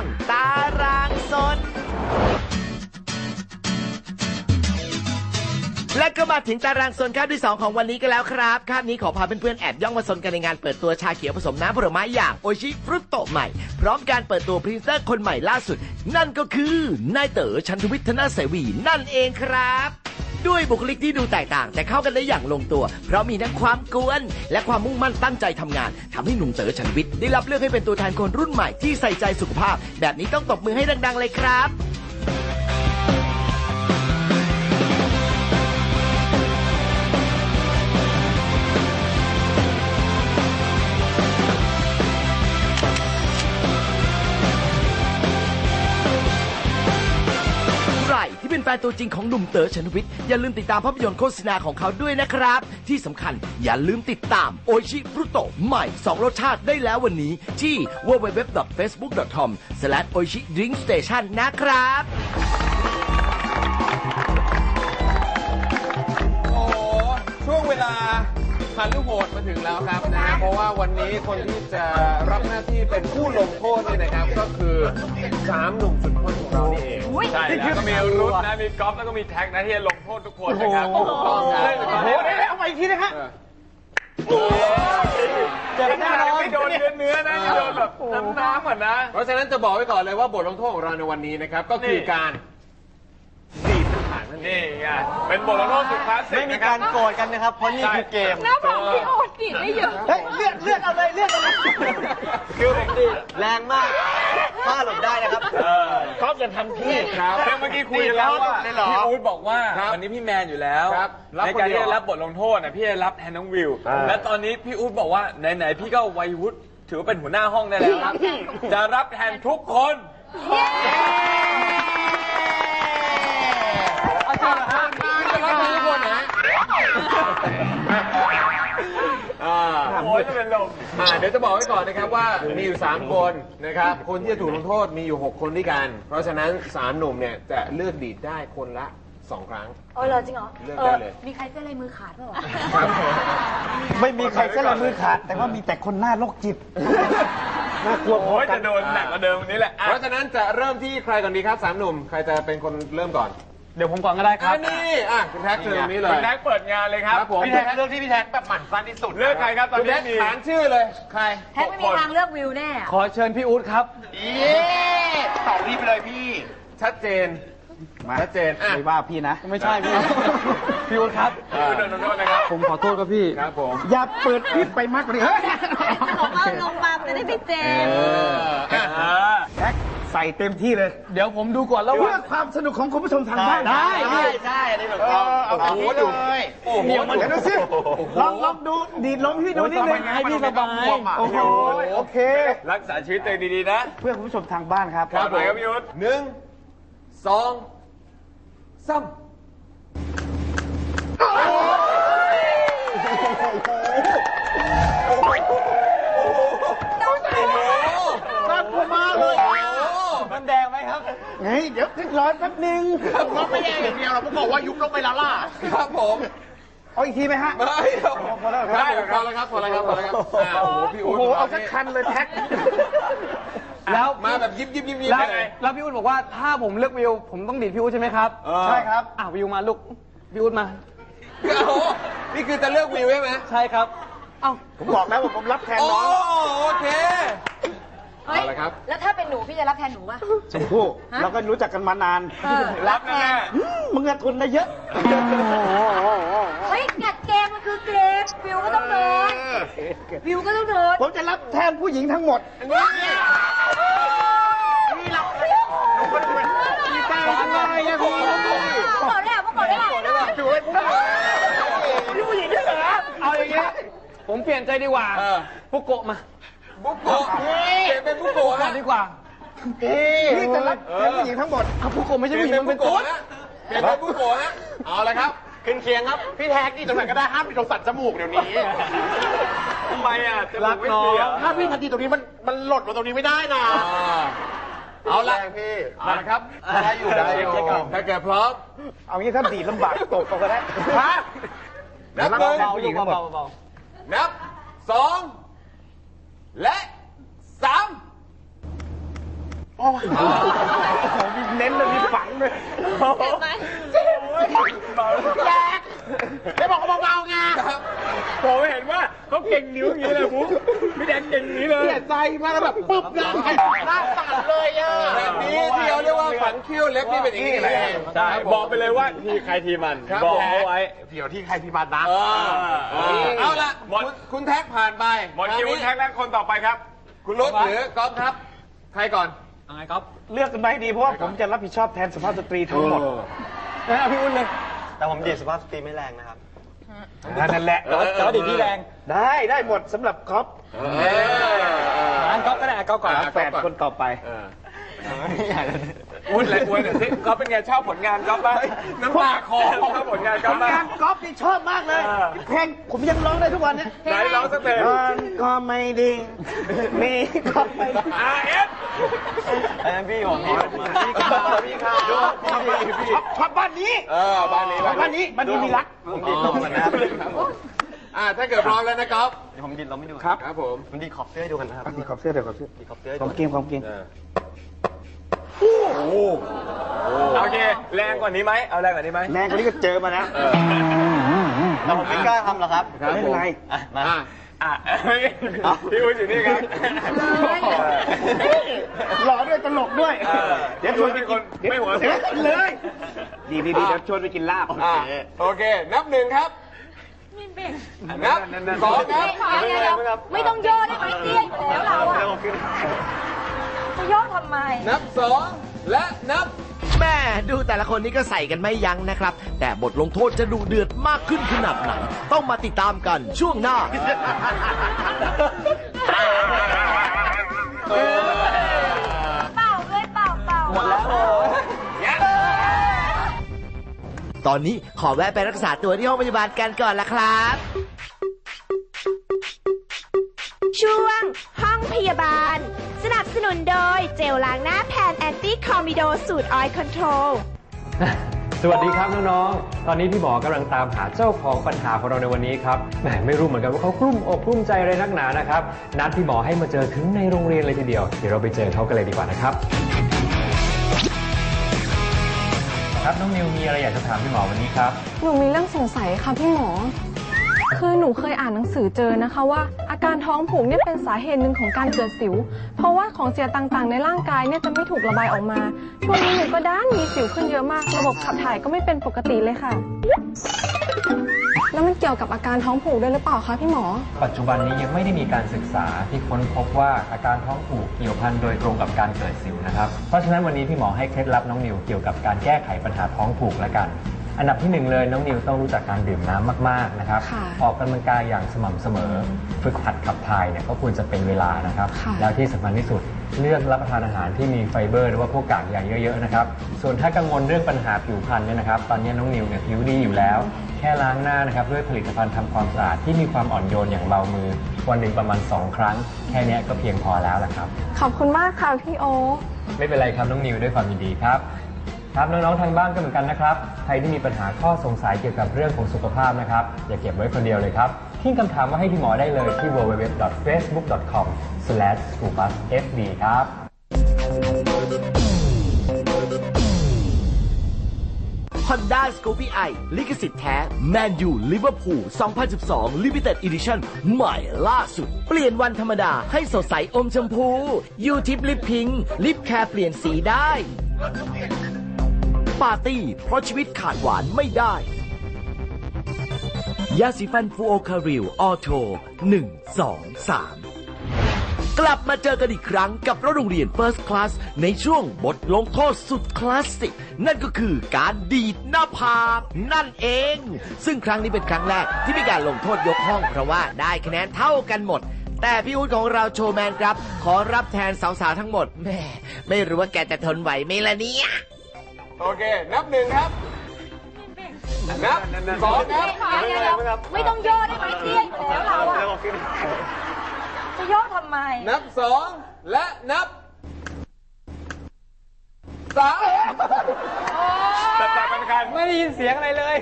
งตารางสด และก็มาถึงตารางโซนคาบที่ 2 ของวันนี้กันแล้วครับคาบนี้ขอพาเพื่อนๆแอบย่องมาโซนกันในงานเปิดตัวชาเขียวผสมน้ำผลไม้อย่างโอชิฟรุตโตใหม่ พร้อมการเปิดตัวพรีเซนเตอร์คนใหม่ล่าสุด นั่นก็คือนายเต๋อชันทวิทย์ธนาเสวีนั่นเองครับ ด้วยบุคลิกที่ดูแตกต่าง แต่เข้ากันได้อย่างลงตัว เพราะมีทั้งความกวน และความมุ่งมั่นตั้งใจทำงาน ทำให้หนุ่มเต๋อชันวิทย์ได้รับเลือกให้เป็นตัวแทนคนรุ่นใหม่ที่ใส่ใจสุขภาพ แบบนี้ต้องตบมือให้ดัง ๆ เลยครับ ที่เป็นแฟนตัวจริงของหนุ่มเต๋อชนวิทย์อย่าลืมติดตามภาพยนตร์โฆษณาของเขาด้วยนะครับ ที่สำคัญอย่าลืมติดตามโอชิฟรุโตใหม่ 2 รสชาติได้แล้ววันนี้ที่ www.facebook.com/oichidrinkstation นะครับโอ้โหช่วงเวลา พันลูกโหดมาถึงแล้วครับนะฮะเพราะว่าวันนี้คนที่จะรับหน้าที่เป็นผู้ลงโทษเนี่ยนะครับ ก็คือสามหนุ่มสุดคนของเรานี่เองใช่แล้วก็มีรุดนะมีก๊อฟแล้วก็มีแท็กนะที่จะลงโทษทุกคนนะครับถูกต้องครับโอ้โหเอาไปอีกทีนะฮะเจ็บแน่นอนไม่โดนเนื้อเนื้อนะยังโดนแบบน้ำน้ำเหมือนนะ เพราะฉะนั้นจะบอกไว้ก่อนเลยว่าบทลงโทษของเราในวันนี้นะครับก็คือนี่การดีดทหาร นั่นเองนี่ไงเป็นบทลงโทษสุดคลาสสิกไม่มีนะครักาบรโกรธกันนะครับ เพราะนี่คือเกมหน้าผากพี่โอ๊ตดิไม่เยอะเฮ้ยเลือดเลือดเอาเลยเลือดเอาเลยคือผมดีแรงมากป้าหลบได้นะครับก๊อฟอย่าทำพี่ครับเมื่อกี้คุยกันแล้วว่าเลยเหรอ พี่อู๊ดบอกว่าครับวันนี้พี่แมนอยู่แล้วครับรับในการคนเดียวที่จะรับบทลงโทษนะพี่จะรับแทนน้องวิวและตอนนี้พี่อู๊ดบอกว่าไหนๆพี่ก็วัยวุฒิถือว่าเป็นหัวหน้าห้องได้แล้วจะรับแทนทุกคนเอ โอ้ยจะเป็นลมอ่าเดี๋ยวจะบอกไว้ก่อนนะครับว่ามีอยู่ 3 คนนะครับ คนที่จะถูกลงโทษมีอยู่ 6 คนด้วยกัน เพราะฉะนั้นสามหนุ่มเนี่ยจะเลือกดีดได้คนละ 2 ครั้ง เออเหรอจริงเหรอเลือกได้เลย มีใครเส้นลายมือขาดเปล่าวะไม่มีใครเส้นลายมือขาด แต่ว่ามีแต่คนหน้าโรคจิตน่ากลัวพโอ้อยกัจะโดนหนักกว่าเดิมวันนี้แหละอะเพราะฉะนั้นจะเริ่มที่ใครก่อนดีครับสามหนุ่ม ใครจะเป็นคนเริ่มก่อน เดี๋ยวผมก่อนก็ได้ครับอันนี้อะคุณแท็กเชิญตรงนี้เลคุยณแท็กเปิดงานเลยครับครับผม พี่แท็กเรื่องที่พี่แท็กแบบหมั่นฟันที่สุดเลือกใครครับตอนคุณนี้แท็กมี ขานชื่อเลย ใครแท็กไม่มีทางเลือกวิวแน่อะขอเชิญพี่อู๊ดครับ เย้ตอบพี่ไปเลยพี่ ชัดเจนชัดเจนอะ ไม่ว่าพี่นะ ไม่ใช่พี่ พี่อู๊ดครับเออโดนโดนนะครับ ผมขอโทษครับพี่ ครับผม อย่าเปิดคลิปไปมากเลยจะบอกว่าลงมาจะได้ไม่เจ็บเอออะแท็ก ใส่เต็มที่เลย เดี๋ยวผมดูก่อนแล้วว่าเพื่อความสนุกของคุณผู้ชมทางบ้านได้ ใช่ใช่อันนี้ถูกต้องเอาโอ้โหดูโอ้โหเดี๋ยวมัน เดี๋ยวดูสิลองลองดูดีดลมพี่ดูนิดนึงให้พี่สบาย โอ้โหโอเค รักษาชีวิตตัวเองดีๆนะเพื่อคุณผู้ชมทางบ้านครับ ครับผมครับพี่ยุทธหนึ่งสองสาม มันแดงไหมครับเฮ้ยเดี๋ยวร้อนแป๊บนึงร้อนไม่แดงอย่างเดียวเราก็บอกว่ายุบลงไปแล้วล่ะครับผมเอาอีกทีไหมฮะไม่ครับพอแล้วคได้รับพอแล้วครับพอแล้วครับพอแล้วครับอะโอ้โหพี่โอ้อุ๊ดโหเอาสักคันเลยแท็กแล้วมาแบบยิบยิบยิบยิบแล้วเลยแล้วพี่อุ้ดบอกว่าถ้าผมเลือกวิว ผมต้องดีดพี่อุ้ดใช่ไหมครับเออใช่ครับอะวิวมาลูกพี่อุ้ดมาโอ้โหนี่คือจะเลือกวิวใช่ไหมใช่ครับเอ้าผมบอกแล้วว่าผมรับแทนโอ้น้องโอเค เฮ้ย เอาละครับ แล้วถ้าเป็นหนูพี่จะรับแทนหนูป่ะชมพู่ฮะเราก็รู้จักกันมานานเออ รับแน่อืมมึงอะทุนได้เยอะ เฮ้ยกัดเกมมันคือเกมวิวก็ต้องโดนวิวก็ต้องโดนผมจะรับแทนผู้หญิงทั้งหมด นี่เราวิวมีแต่อะไรนะพี่พวกเราได้พวกเราได้ได้ดูไว้พี่ผู้หญิงด้วยเหรอเอาอย่างเงี้ยผมเปลี่ยนใจดีกว่าเออ ปุกโกะมา บุกโกะเปลี่ยนเป็นบุกโกะก่อฮะนดีกว่าพี่จะรับแทนผู้หญิงทั้งหมดเอาปุกโกะไม่เปใช่ลี่ยนผู้หญิเป็งนมันบุเป็นตุ๊ดกโกะฮะเปลี่ยนเป็นบุกโกะฮะเอาละครับ ขึ้นเคียงครับ พี่แท็กที่ตรงไหนก็ได้ห้ามไปตรงสัตว์จมูกเดี๋ยวนี้ทำไมอะจะรักไม่น้อเสียงถ้าพี่ทันทีตรงนี้มันมันหล่นมาตรงนี้ไม่ได้นะอ่าเอาละพี่เอาละครับได้อยู่ได้อยู่ถ้าแกพร้อม เอางี้ถ้าดีดลำบากตกก็ได้ฮะนับหนึ่งเบาๆยิงเบาๆเบานับสองและสาม โอ้ยโอ้โหมีเน้นเลยมีฝังเลยเจ็บไหมแจกได้บอกว่าเบาๆไงผมเห็นว่าเขาเก่งนิ้วอย่างนี้เลยบุ๊คพี่แดงเก่งอย่างนี้เลยเนี่ยใจมาแล้วแบบปึ๊บเลยหน้าสั่นเลยอะแบบนี้ที่เราเรียกว่าฝังคิ้วเล็บนี่เป็นอย่างนี้เลยใช่บอกไปเลยว่าทีใครทีมันครับบอกเอาไว้เดี๋ยวที่ใครที่บ้านนะเออเอาละหมดคุณคุณแท็กผ่านไปหมดคิวคราวแท็กนั้นคนต่อไปครับ คุณรุดหรือก๊อฟครับ ใครก่อน อะไรครับ เลือกกันไปให้ดีเพราะว่าผมจะรับผิดชอบแทนสุภาพสตรีทั้งหมดนะพี่อุ้นเลยแต่ผมดีดสุภาพสตรีไม่แรงนะครับ นั่นแหละแต่ว่าแต่ว่าดีที่แรงได้ได้หมดสำหรับครอปงั้นก๊อฟก็ได้ก๊อฟก่อนแฟนคนต่อไปอุ้น อะไรอุ้นเนี่ยสิก๊อฟเป็นไงชอบผลงานก๊อฟป่ะน้ำตาคอชอบผลงานก๊อฟทำป่ะงานกอล์ฟนี่ชอบมากเลย เออ เพลงผมยังร้องได้ทุกวันเนี้ยไหนร้องสักเพลงมันก็ไม่ดีมีก็ไม่ดีอาเอสอันนั้นพี่ผมพี่พี่ข่าวพี่ข่าวพี่พี่ชอบชอบบ้านนี้เออบ้านนี้ชอบบ้านนี้บ้านนี้มีรัก ผมดีดลมกันนะครับอ่าถ้าเกิดพร้อมแล้วนะก๊อฟเดี๋ยวผมดีดลมให้ดูครับ ครับผม ผมดีดขอบเสื้อให้ดูกันนะครับดีขอบเสื้อเดี๋ยวขอบเสื้อดีขอบเสื้อให้ขดูองเกมของเกม โอเค แรงกว่านี้ไหมเอาแรงกว่านี้ไหมแรงกว่านี้ก็เจอมาแล้วแต่ผมไม่กล้าทำหรอกครับไม่เป็นไรอะมาอ่าอะพี่อุ้นอยู่นี่ครับหล่อด้วยตลกด้วยเออเดี๋ยวชวนไปกินไม่หัวเสีเดี๋ยยวเลยดีดีดีเดี๋ยวชวนไปกินลาบอ่าโอเค นับหนึ่งครับนับสองครับเดี๋ยวเดี๋ยวเดี๋ยวไม่ต้องโยนได้ไหมเตี้ยอยู่แล้วเราอะ จะโยนทำไม นับสองและนับ แม่ดูแต่ละคนนี้ก็ใส่กันไม่ยั้งนะครับ แต่บทลงโทษจะดุเดือดมากขึ้นขนาดไหน ต้องมาติดตามกันช่วงหน้า เปล่าเลยเปล่าเปล่าหมดแล้วตอนนี้ขอแวะไปรักษาตัวที่ห้องพยาบาลกันก่อนละครับ ช่วงห้องพยาบาลส นับสนุนโดยเจลล้างหน้าแพนแอนตี้คอมิโดสูตรออยล์คอนโทรล สวัสดีครับน้องๆ ตอนนี้พี่หมอกำลังตามหาเจ้าของปัญหาของเราในวันนี้ครับ แหมไม่รู้เหมือนกันว่าเขากลุ้มอกกลุ้มใจอะไรนักหนานะครับ นัดพี่หมอให้มาเจอถึงในโรงเรียนเลยทีเดียว เดี๋ยวเราไปเจอเขากันเลยดีกว่านะครับ ครับน้องนิวมีอะไรอยากจะถามพี่หมอวันนี้ครับ หนูมีเรื่องสงสัยค่ะพี่หมอ คือหนูเคยอ่านหนังสือเจอนะคะว่าอาการท้องผูกเนี่ยเป็นสาเหตุหนึ่งของการเกิดสิว เพราะว่าของเสียต่างๆ ในร่างกายเนี่ยจะไม่ถูกระบายออกมา ช่วงนี้หนูก็ด้านมีสิวขึ้นเยอะมาก ระบบขับถ่ายก็ไม่เป็นปกติเลยค่ะ แล้วมันเกี่ยวกับอาการท้องผูกด้วยหรือเปล่าคะพี่หมอ ปัจจุบันนี้ยังไม่ได้มีการศึกษาที่ค้นพบว่าอาการท้องผูกเกี่ยวพันโดยตรงกับการเกิดสิวนะครับ เพราะฉะนั้นวันนี้พี่หมอให้เคล็ดลับน้องนิวเกี่ยวกับการแก้ไขปัญหาท้องผูกและกัน อันดับที่หนึ่งเลยน้องนิวต้องรู้จักการดื่มน้ำมากๆนะครับ ค่ะออกกำลังกายอย่างสม่ำเสมอ ฝึกหัดขับถ่ายเนี่ยก็ควรจะเป็นเวลานะครับ ค่ะ แล้วที่สำคัญที่สุดเลือกรับประทานอาหารที่มีไฟเบอร์หรือว่าพวกกากใยเยอะๆนะครับ ส่วนถ้ากังวลเรื่องปัญหาผิวพรรณเนี่ยนะครับ ตอนนี้น้องนิวเนี่ยผิวดีอยู่แล้ว แค่ล้างหน้านะครับด้วยผลิตภัณฑ์ทำความสะอาดที่มีความอ่อนโยนอย่างเบามือ วันหนึ่งประมาณ 2 ครั้ง แค่เนี้ยก็เพียงพอแล้วแหละครับ ขอบคุณมากค่ะพี่โอไม่เป็นไรครับน้องนิวด้วยความยินดีครับ ครับน้องๆทางบ้านก็เหมือนกันนะครับ ใครที่มีปัญหาข้อสงสัยเกี่ยวกับเรื่องของสุขภาพนะครับ อย่าเก็บไว้คนเดียวเลยครับทิ้งคำถามมาให้พี่หมอได้เลยที่ www.facebook.com/scopusfb ครับ Honda Scoopy i ลิขสิทธิ์แท้ Man U Liverpool 2012 Limited Edition ใหม่ล่าสุด เปลี่ยนวันธรรมดาให้สดใสอมชมพู ยูทิปลิปพิง ลิปแคร์เปลี่ยนสีได้ ปาร์ตี้ เพราะชีวิตขาดหวานไม่ได้ ยาสีฟันฟูโอคาริลออโท1 2 3 กลับมาเจอกันอีกครั้งกับรถโรงเรียน First Class ในช่วงบทลงโทษสุดคลาสสิก นั่นก็คือการดีดหน้าผากนั่นเอง ซึ่งครั้งนี้เป็นครั้งแรกที่มีการลงโทษยกห้องเพราะว่าได้คะแนนเท่ากันหมดแต่พี่อู๊ดของเราโชว์แมนครับ ขอรับแทนสาวๆทั้งหมดแม่ไม่รู้ว่าแกจะทนไหวไหมล่ะเนี่ย โอเค นับหนึ่งครับ นับสองครับ เดี๋ยวเดี๋ยวเดี๋ยวไม่ต้องโยนได้ไหมเตี้ยอยู่แล้วเราอะจะโยนทำไม นับสองและนับ สามโอ๊สัปดาห์วันอังคารไม่ได้ยินเสียงอะไรเลย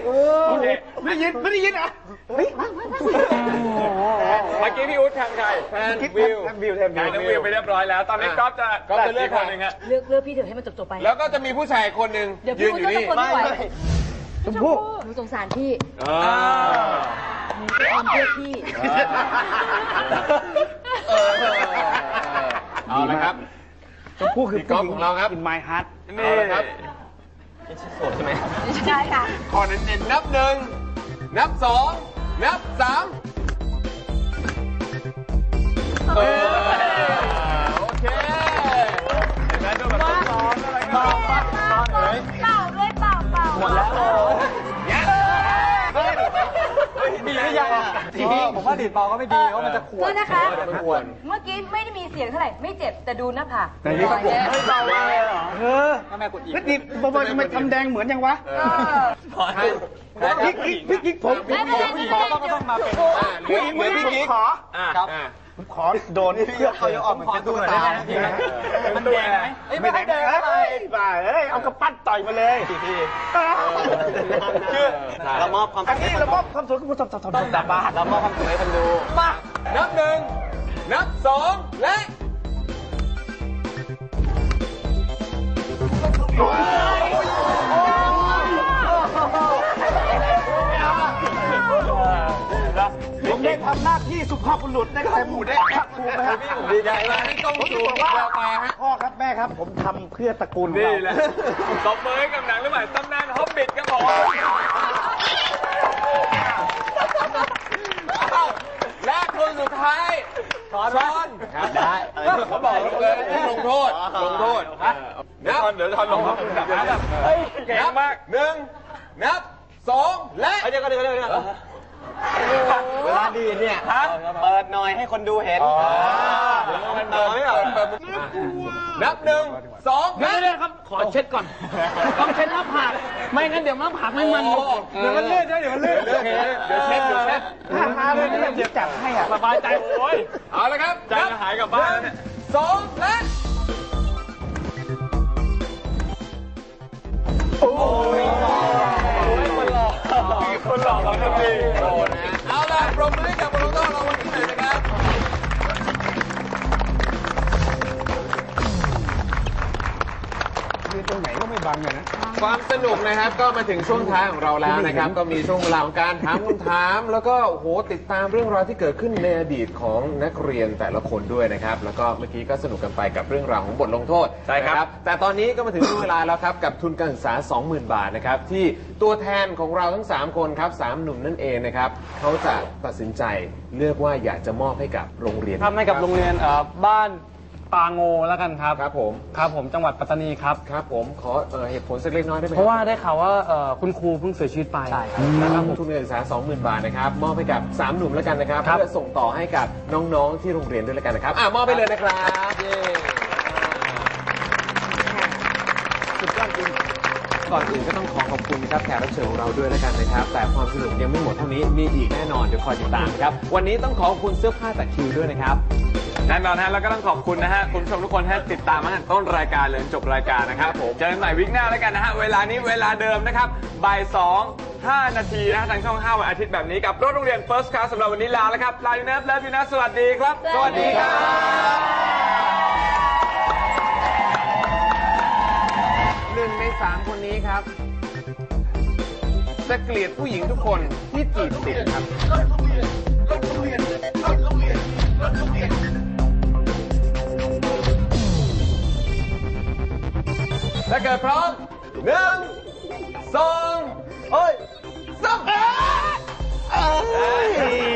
โอเคไม่ได้ยินไม่ได้ยินเหรอะเมื่อกี้พี่อุ๊ดแทนใครแทนวิวแทนวิวแทนวิวแทนวิวไปเรียบร้อยแล้ว ตอนนี้ก๊อฟจะก๊อฟจะเลือกคนหนึ่งฮะเลือกเลือกพี่เถอะให้มันจบๆไป แล้วก็จะมีผู้ชายคนหนึ่งเดี๋ยวยืพี่นอุ้อยยู่ก็นี่ต้องคนไม่ไหวชมพู่หนูสงสารพี่อ่าหนูจะออมเพื่อพี่เออเอาละครับ ชมพู่คือพี่ก๊อฟของเราครับ อินไมฮาร์ดเอาละครับโสดใช่ไหมใช่ค่ะขอเน้นๆนับหนึ่งนับสองนับ ว่าดีดเปล่าก็ไม่ดีเพราะมันจะขวโทดษนะคะ มันควรเมื่อกี้ไม่ได้มีเสียงเท่าไหร่ ไม่เจ็บแต่ดูหน้าผากแต่นี่ก็ผมเจ็บไม่เบาเลยเหรอเออถ้าแม่กดอีกแล้วนี่บอยทำไมทำแดงเหมือนยังวะเออพี่กิ๊กพี่กิ๊กผมไม่เป็นไรไม่เป็นไรต้องก็ต้องมาเป็นอ่าเหลือเหลือพี่กิ๊กขอครับอ่า ผมขอโดนเพื่อเขาจะออกเหมือนเป็นตุ๊กตามันแดงไหมเอ้ยไม่ไม่ได้ได้แดงเอ้ยบ้าเอ้ยเอากระปั้นต่อยมาเลยคือเรามอบความอันนี้เรามอบความสุขให้ผู้ชมทำทำตาบ้าเรามอบความสุขให้คนดูมานับหนึ่งนับสองและ หน้าที่สุภาพบุรุษได้แต่หมูได้ครับครูไหมครับดีใจมากที่ต้องสูงแววตาฮะพ่อครับแม่ครับ ผมทำเพื่อตระกูลของนี่เราแหละตบมือให้กับหนังเรื่องใหม่ตำนานฮอบบิทครับผมอ้าวและคนสุดท้ายช้อนได้เขาบอกเลยลงโทษลงโทษนับเดี๋ยวทอนลงครับแบบนั้นแบบเฮ้ยเก่งนับมากหนึ่งนับสองและเดี๋ยวก็เดี๋ยวก็เดี๋ยวก็ เวลาดีเนี่ยฮะเปิดหน่อยให้คนดูเห็นมันเปิดไม่เปิดนับหนึ่งสองเดี๋ยวเดี๋ยวครับ ขอเช็ดก่อน ต้องเช็ดหน้าผาก ไม่งั้นเดี๋ยวหน้าผากไม่มัน เดี๋ยวมันลื่นเดี๋ยวมันลื่นเดี๋ยวเดี๋ยวเช็ดเดี๋ยวเช็ดถ้าทาเลยนี่เดี๋ยวจับให้อะสบายใจโอ้ยเอาละครับใจจะหายกลับบ้านแล้วเนี่ยสองและคนหลอกเราทันทีโดนนะฮะเอาล่ะปรบมือให้กับบอลลูนโลกรางวั ล ไหนก็ไม่บังเลยนะ ความสนุกนะครับก็มาถึงช่วงท้ายของเราแล้วนะครับ ก็มีช่วงเวลาของการถามคำถาม แล้วก็โอ้โหติดตามเรื่องราวที่เกิดขึ้นในอดีตของนักเรียนแต่ละคนด้วยนะครับ แล้วก็เมื่อกี้ก็สนุกกันไปกับเรื่องราวของบทลงโทษใช่ครับ นะแต่ตอนนี้ก็มาถึงช่วงเวลาแล้วครับกับทุนการศึกษา 20,000 บาทนะครับที่ตัวแทนของเราทั้ง 3 คนครับสามหนุ่มนั่นเองนะครับเขาจะตัดสินใจเลือกว่าอยากจะมอบให้กับโรงเรียน ทำให้กับโรงเรียนเอ่อบ้าน ปาโงแล้วกันครับ ครับผม ครับผมจังหวัดปัตตานีครับ ครับผมขอเอ่อเหตุผลสักเล็กน้อยได้ไหมคบเพราะว่าได้ข่าวว่าเอ่อคุณครูเพิ่งเสียชีวิตไป นะครับทุนการศึกษา20,000 บาทนะครับมอบให้กับ 3 หนุ่มแล้วกันนะครับครับ เพื่อส่งต่อให้กับน้องๆที่โรงเรียนด้วยแล้วกันนะครับอะมอบไปเลยนะครับเย้สุดยอดจริงก่อนอื่นก็ต้องขอขอบคุณนะครับแขกรับเชิญของเราด้วยแล้วกันนะครับ แต่ความสนุกยังไม่หมดเท่านี้มีอีกแน่นอนเดี๋ยวคอยติดตามครับวันนี้ต้องขอขอบคุณเสื้อผ้าจากคิวด้วยนะครับ แน่นอนฮะแล้วก็ต้องขอบคุณนะฮะคุณผู้ชมทุกคนที่ติดตามมาตั้งแต่ต้นรายการเลยจนจบรายการนะครับผมเจอกันใหม่วิกหน้าแล้วกันนะฮะเวลานี้เวลาเดิมนะครับบ่ายสองห้านาทีนะฮะทางช่อง5วันอาทิตย์แบบนี้กับรถโรงเรียน First Class สำหรับวันนี้ลาแล้วครับลาอยู่นะแล้วอยู่นะสวัสดีครับ สวัสดีครับหนึ่งในสามคนนี้ครับ จะเกลียดผู้หญิงทุกคนที่จีบติดครับ ถ้าเกิดพร้อมหนึ่งสองเอ้ยสามเอ้ย